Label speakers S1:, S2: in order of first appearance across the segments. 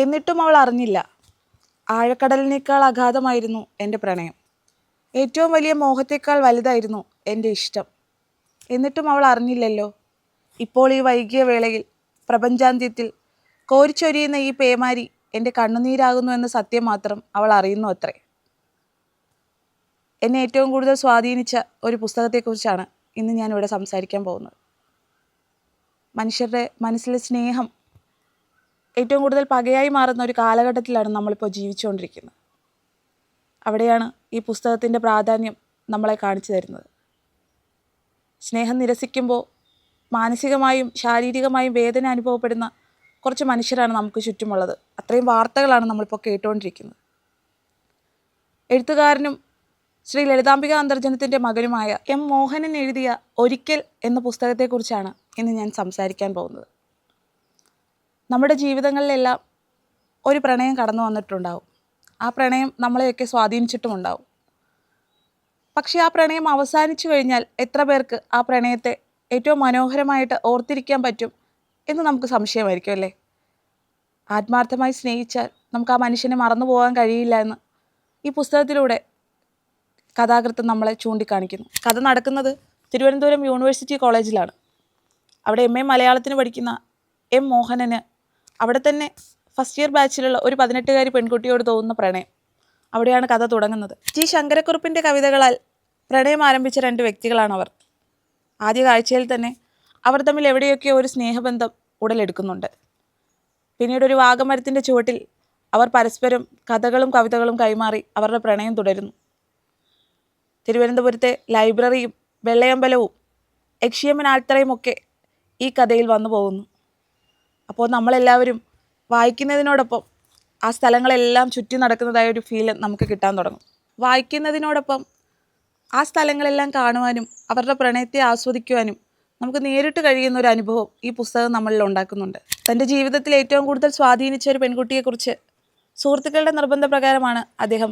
S1: എന്നിട്ടും അവൾ അറിഞ്ഞില്ല. ആഴക്കടലിനേക്കാൾ അഗാധമായിരുന്നു എന്റെ പ്രണയം. ഏറ്റവും വലിയ മോഹത്തേക്കാൾ വലുതായിരുന്നു എന്റെ ഇഷ്ടം. എന്നിട്ടും അവൾ അറിഞ്ഞില്ലല്ലോ. ഇപ്പോൾ ഈ വൈകിയ വേളയിൽ പ്രപഞ്ചാന്ത്യത്തിൽ കോരിച്ചൊരിയുന്ന ഈ പേമാരി എന്റെ കണ്ണുനീരാകുന്നു എന്ന സത്യം മാത്രം അവൾ അറിയുന്നു അത്രേ. എന്നെ ഏറ്റവും കൂടുതൽ സ്വാധീനിച്ച ഒരു പുസ്തകത്തെക്കുറിച്ചാണ് ഇന്ന് ഞാനിവിടെ സംസാരിക്കാൻ പോകുന്നത്. മനുഷ്യരുടെ മനസ്സിലെ സ്നേഹം ഏറ്റവും കൂടുതൽ പകയായി മാറുന്ന ഒരു കാലഘട്ടത്തിലാണ് നമ്മളിപ്പോൾ ജീവിച്ചുകൊണ്ടിരിക്കുന്നത്. അവിടെയാണ് ഈ പുസ്തകത്തിന്റെ പ്രാധാന്യം നമ്മളെ കാണിച്ചു തരുന്നത്. സ്നേഹം നിരസിക്കുമ്പോൾ മാനസികമായും ശാരീരികമായും വേദന അനുഭവപ്പെടുന്ന കുറച്ച് മനുഷ്യരാണ് നമുക്ക് ചുറ്റുമുള്ളത്. അത്രയും വാർത്തകളാണ് നമ്മളിപ്പോൾ കേട്ടുകൊണ്ടിരിക്കുന്നത്. എഴുത്തുകാരനും ശ്രീ ലളിതാംബിക അന്തർജനത്തിന്റെ മകനുമായ എം മോഹനൻ എഴുതിയ ഒരിക്കൽ എന്ന പുസ്തകത്തെക്കുറിച്ചാണ് ഇന്ന് ഞാൻ സംസാരിക്കാൻ പോകുന്നത്. നമ്മുടെ ജീവിതങ്ങളിലെല്ലാം ഒരു പ്രണയം കടന്നു വന്നിട്ടുണ്ടാവും. ആ പ്രണയം നമ്മളെയൊക്കെ സ്വാധീനിച്ചിട്ടുമുണ്ടാവും. പക്ഷെ ആ പ്രണയം അവസാനിച്ചു കഴിഞ്ഞാൽ എത്ര പേർക്ക് ആ പ്രണയത്തെ ഏറ്റവും മനോഹരമായിട്ട് ഓർത്തിരിക്കാൻ പറ്റും എന്ന് നമുക്ക് സംശയമായിരിക്കും അല്ലേ? ആത്മാർത്ഥമായി സ്നേഹിച്ചാൽ നമുക്ക് ആ മനുഷ്യനെ മറന്നു പോകാൻ കഴിയില്ല എന്ന് ഈ പുസ്തകത്തിലൂടെ കഥാകൃത്ത് നമ്മളെ ചൂണ്ടിക്കാണിക്കുന്നു. കഥ നടക്കുന്നത് തിരുവനന്തപുരം യൂണിവേഴ്സിറ്റി കോളേജിലാണ്. അവിടെ എം എ മലയാളത്തിന് പഠിക്കുന്ന എം മോഹനന് അവിടെ തന്നെ ഫസ്റ്റ് ഇയർ ബാച്ചിലുള്ള ഒരു പതിനെട്ടുകാരി പെൺകുട്ടിയോട് തോന്നുന്ന പ്രണയം. അവിടെയാണ് കഥ തുടങ്ങുന്നത്. ജി ശങ്കരക്കുറുപ്പിന്റെ കവിതകളാൽ പ്രണയം ആരംഭിച്ച രണ്ട് വ്യക്തികളാണ് അവർ. ആദ്യ കാഴ്ചയിൽ തന്നെ അവർ തമ്മിൽ എവിടെയൊക്കെയോ ഒരു സ്നേഹബന്ധം ഉടലെടുക്കുന്നുണ്ട്. പിന്നീട് ഒരു വാഗമരത്തിന്റെ ചുവട്ടിൽ അവർ പരസ്പരം കഥകളും കവിതകളും കൈമാറി അവരുടെ പ്രണയം തുടരുന്നു. തിരുവനന്തപുരത്തെ ലൈബ്രറിയും വെള്ളയമ്പലവും യക്ഷിയമ്മൻ ആൽത്തറയും ഒക്കെ ഈ കഥയിൽ വന്നു പോകുന്നു അപ്പോൾ നമ്മളെല്ലാവരും വായിക്കുന്നതിനോടൊപ്പം ആ സ്ഥലങ്ങളെല്ലാം ചുറ്റി നടക്കുന്നതായ ഒരു ഫീൽ നമുക്ക് കിട്ടാൻ തുടങ്ങും. വായിക്കുന്നതിനോടൊപ്പം ആ സ്ഥലങ്ങളെല്ലാം കാണുവാനും അവരുടെ പ്രണയത്തെ ആസ്വദിക്കുവാനും നമുക്ക് നേരിട്ട് കഴിയുന്ന ഒരു അനുഭവം ഈ പുസ്തകം നമ്മളിൽ ഉണ്ടാക്കുന്നുണ്ട്. തന്റെ ജീവിതത്തിൽ ഏറ്റവും കൂടുതൽ സ്വാധീനിച്ച ഒരു പെൺകുട്ടിയെക്കുറിച്ച് സുഹൃത്തുക്കളുടെ നിർബന്ധപ്രകാരമാണ് അദ്ദേഹം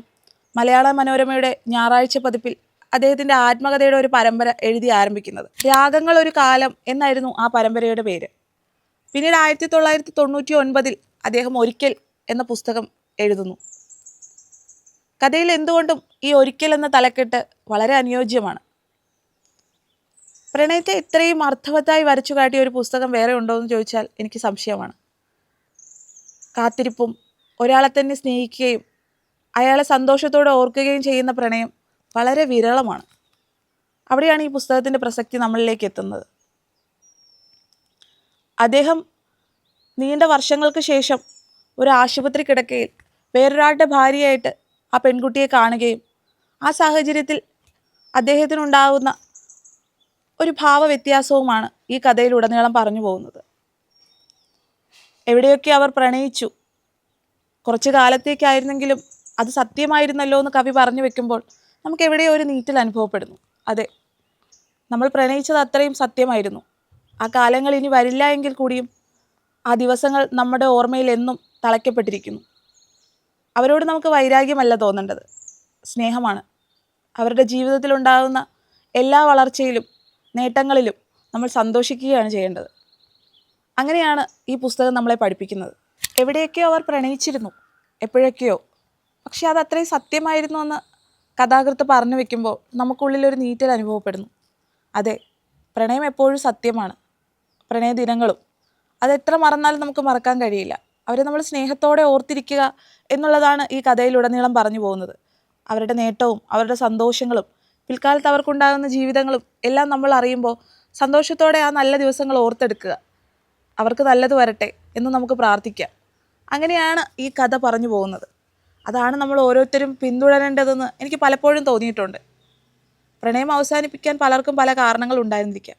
S1: മലയാള മനോരമയുടെ ഞായറാഴ്ച പതിപ്പിൽ അദ്ദേഹത്തിന്റെ ആത്മകഥയുടെ ഒരു പരമ്പര എഴുതി ആരംഭിക്കുന്നത്. രാഗങ്ങൾ ഒരു കാലം എന്നായിരുന്നു ആ പരമ്പരയുടെ പേര്. പിന്നീട് ആയിരത്തി തൊള്ളായിരത്തി തൊണ്ണൂറ്റി ഒൻപതിൽ അദ്ദേഹം ഒരിക്കൽ എന്ന പുസ്തകം എഴുതുന്നു. കഥയിൽ എന്തുകൊണ്ടും ഈ ഒരിക്കൽ എന്ന തലക്കെട്ട് വളരെ അനുയോജ്യമാണ്. പ്രണയത്തെ ഇത്രയും അർത്ഥവത്തായി വരച്ചു കാട്ടിയ ഒരു പുസ്തകം വേറെ ഉണ്ടോ എന്ന് ചോദിച്ചാൽ എനിക്ക് സംശയമാണ്. കാത്തിരിപ്പും ഒരാളെ തന്നെ സ്നേഹിക്കുകയും അയാളെ സന്തോഷത്തോടെ ഓർക്കുകയും ചെയ്യുന്ന പ്രണയം വളരെ വിരളമാണ്. അവിടെയാണ് ഈ പുസ്തകത്തിന്റെ പ്രസക്തി നമ്മളിലേക്ക് എത്തുന്നത്. അദ്ദേഹം നീണ്ട വർഷങ്ങൾക്ക് ശേഷം ഒരു ആശുപത്രി കിടക്കയിൽ വേറൊരാളുടെ ഭാര്യയായിട്ട് ആ പെൺകുട്ടിയെ കാണുകയും ആ സാഹചര്യത്തിൽ അദ്ദേഹത്തിനുണ്ടാകുന്ന ഒരു ഭാവവ്യത്യാസവുമാണ് ഈ കഥയിലുടനീളം പറഞ്ഞു പോകുന്നത്. എവിടെയൊക്കെ അവർ പ്രണയിച്ചു കുറച്ച് കാലത്തേക്കായിരുന്നെങ്കിലും അത് സത്യമായിരുന്നല്ലോ എന്ന് കവി പറഞ്ഞു വെക്കുമ്പോൾ നമുക്ക് എവിടെയോ ഒരു നീറ്റൽ അനുഭവപ്പെടുന്നു. അതെ നമ്മൾ പ്രണയിച്ചത് അത്രയും സത്യമായിരുന്നു. ആ കാലങ്ങൾ ഇനി വരില്ല എങ്കിൽ കൂടിയും ആ ദിവസങ്ങൾ നമ്മുടെ ഓർമ്മയിൽ എന്നും തളയ്ക്കപ്പെട്ടിരിക്കുന്നു. അവരോട് നമുക്ക് വൈരാഗ്യമല്ല തോന്നേണ്ടത്. സ്നേഹമാണ്. അവരുടെ ജീവിതത്തിലുണ്ടാകുന്ന എല്ലാ വളർച്ചയിലും നേട്ടങ്ങളിലും നമ്മൾ സന്തോഷിക്കുകയാണ് ചെയ്യേണ്ടത്. അങ്ങനെയാണ് ഈ പുസ്തകം നമ്മളെ പഠിപ്പിക്കുന്നത്. എവിടെയൊക്കെയോ അവർ പ്രണയിച്ചിരുന്നു. എപ്പോഴൊക്കെയോ. പക്ഷെ അത് അത്രയും സത്യമായിരുന്നു എന്ന് കഥാകൃത്ത് പറഞ്ഞു വെക്കുമ്പോൾ നമുക്കുള്ളിൽ ഒരു നീറ്റൽ അനുഭവപ്പെടുന്നു. അതെ പ്രണയം എപ്പോഴും സത്യമാണ്. പ്രണയ ദിനങ്ങളും. അത് എത്ര മറന്നാലും നമുക്ക് മറക്കാൻ കഴിയില്ല. അവരെ നമ്മൾ സ്നേഹത്തോടെ ഓർത്തിരിക്കുക എന്നുള്ളതാണ് ഈ കഥയിലുടനീളം പറഞ്ഞു പോകുന്നത്. അവരുടെ നേട്ടവും അവരുടെ സന്തോഷങ്ങളും പിൽക്കാലത്ത് അവർക്കുണ്ടാകുന്ന ജീവിതങ്ങളും എല്ലാം നമ്മൾ അറിയുമ്പോൾ സന്തോഷത്തോടെ ആ നല്ല ദിവസങ്ങൾ ഓർത്തെടുക്കുക. അവർക്ക് നല്ലത് വരട്ടെ എന്ന് നമുക്ക് പ്രാർത്ഥിക്കാം അങ്ങനെയാണ് ഈ കഥ പറഞ്ഞു പോകുന്നത്. അതാണ് നമ്മൾ ഓരോരുത്തരും പിന്തുടരേണ്ടതെന്ന് എനിക്ക് പലപ്പോഴും തോന്നിയിട്ടുണ്ട്. പ്രണയം അവസാനിപ്പിക്കാൻ പലർക്കും പല കാരണങ്ങൾ ഉണ്ടായിരുന്നിരിക്കാം.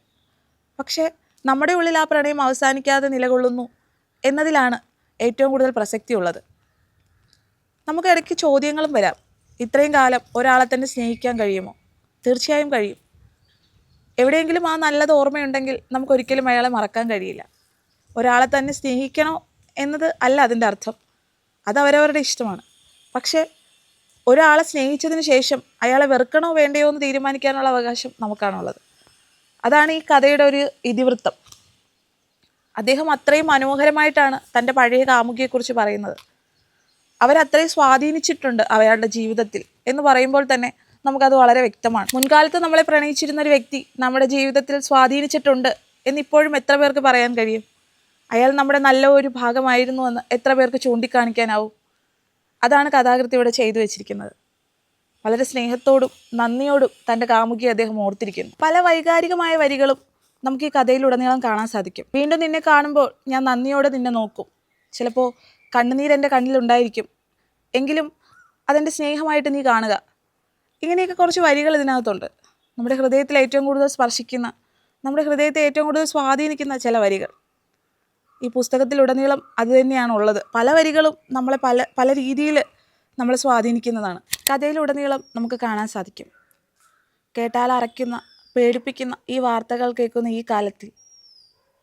S1: പക്ഷേ നമ്മുടെ ഉള്ളിൽ ആ പ്രണയം അവസാനിക്കാതെ നിലകൊള്ളുന്നു എന്നതിലാണ് ഏറ്റവും കൂടുതൽ പ്രസക്തിയുള്ളത്. നമുക്ക് ഇടയ്ക്ക് ചോദ്യങ്ങളും വരാം. ഇത്രയും കാലം ഒരാളെ തന്നെ സ്നേഹിക്കാൻ കഴിയുമോ? തീർച്ചയായും കഴിയും. എവിടെയെങ്കിലും ആ നല്ലത് ഓർമ്മയുണ്ടെങ്കിൽ നമുക്കൊരിക്കലും അയാളെ മറക്കാൻ കഴിയില്ല. ഒരാളെ തന്നെ സ്നേഹിക്കണോ എന്നത് അല്ല അതിന്റെ അർത്ഥം. അത് അവരവരുടെ ഇഷ്ടമാണ്. പക്ഷേ ഒരാളെ സ്നേഹിച്ചതിന് ശേഷം അയാളെ വെറുക്കണോ വേണ്ടയോ എന്ന് തീരുമാനിക്കാനുള്ള അവകാശം നമുക്കാണുള്ളത്. അതാണ് ഈ കഥയുടെ ഒരു ഇതിവൃത്തം. അദ്ദേഹം അത്രയും മനോഹരമായിട്ടാണ് തന്റെ പഴയ കാമുകിയെക്കുറിച്ച് പറയുന്നത്. അവരത്രയും സ്വാധീനിച്ചിട്ടുണ്ട് അവരുടെ ജീവിതത്തിൽ എന്ന് പറയുമ്പോൾ തന്നെ നമുക്കത് വളരെ വ്യക്തമാണ്. മുൻകാലത്ത് നമ്മളെ പ്രണയിച്ചിരുന്ന ഒരു വ്യക്തി നമ്മുടെ ജീവിതത്തിൽ സ്വാധീനിച്ചിട്ടുണ്ട് എന്നിപ്പോഴും എത്ര പേർക്ക് പറയാൻ കഴിയും? അയാൾ നമ്മുടെ നല്ല ഒരു ഭാഗമായിരുന്നു എന്ന് എത്ര പേർക്ക് ചൂണ്ടിക്കാണിക്കാനാവും? അതാണ് കഥാകൃത്ത് ഇവിടെ ചെയ്തു വെച്ചിരിക്കുന്നത്. വളരെ സ്നേഹത്തോടും നന്ദിയോടും തന്റെ കാമുകിയെ അദ്ദേഹം ഓർത്തിരിക്കുന്നു. പല വൈകാരികമായ വരികളും നമുക്ക് ഈ കഥയിലുടനീളം കാണാൻ സാധിക്കും. വീണ്ടും നിന്നെ കാണുമ്പോൾ ഞാൻ നന്ദിയോടെ നിന്നെ നോക്കും. ചിലപ്പോൾ കണ്ണുനീരെന്റെ കണ്ണിലുണ്ടായിരിക്കും. എങ്കിലും അതെന്റെ സ്നേഹമായിട്ട് നീ കാണുക. ഇങ്ങനെയൊക്കെ കുറച്ച് വരികൾ ഇതിനകത്തുണ്ട്. നമ്മുടെ ഹൃദയത്തിൽ ഏറ്റവും കൂടുതൽ സ്പർശിക്കുന്ന നമ്മുടെ ഹൃദയത്തെ ഏറ്റവും കൂടുതൽ സ്വാധീനിക്കുന്ന ചില വരികൾ. ഈ പുസ്തകത്തിലുടനീളം അത് ഉള്ളത് പല വരികളും നമ്മളെ പല പല രീതിയിൽ നമ്മളെ സ്വാധീനിക്കുന്നതാണ്. കഥയിലുടനീളം നമുക്ക് കാണാൻ സാധിക്കും. കേട്ടാൽ അറയ്ക്കുന്ന പേടിപ്പിക്കുന്ന ഈ വാർത്തകൾ കേൾക്കുന്ന ഈ കാലത്തിൽ.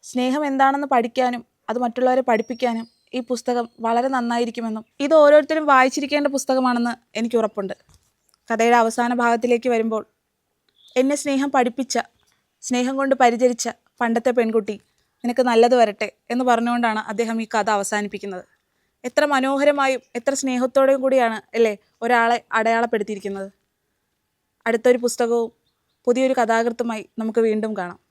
S1: സ്നേഹം എന്താണെന്ന് പഠിക്കാനും അത് മറ്റുള്ളവരെ പഠിപ്പിക്കാനും ഈ പുസ്തകം വളരെ നന്നായിരിക്കുമെന്നും ഇത് ഓരോരുത്തരും വായിച്ചിരിക്കേണ്ട പുസ്തകമാണെന്ന് എനിക്ക് ഉറപ്പുണ്ട്. കഥയുടെ അവസാന ഭാഗത്തിലേക്ക് വരുമ്പോൾ എന്നെ സ്നേഹം പഠിപ്പിച്ച സ്നേഹം കൊണ്ട് പരിചരിച്ച പണ്ടത്തെ പെൺകുട്ടി നിനക്ക് നല്ലത് വരട്ടെ എന്ന് പറഞ്ഞുകൊണ്ടാണ് അദ്ദേഹം ഈ കഥ അവസാനിപ്പിക്കുന്നത്. എത്ര മനോഹരമായും എത്ര സ്നേഹത്തോടെയും കൂടിയാണ് അല്ലേ ഒരാളെ അടയാളപ്പെടുത്തിയിരിക്കുന്നത്. അടുത്തൊരു പുസ്തകവും പുതിയൊരു കഥാകൃത്തുമായി നമുക്ക് വീണ്ടും കാണാം.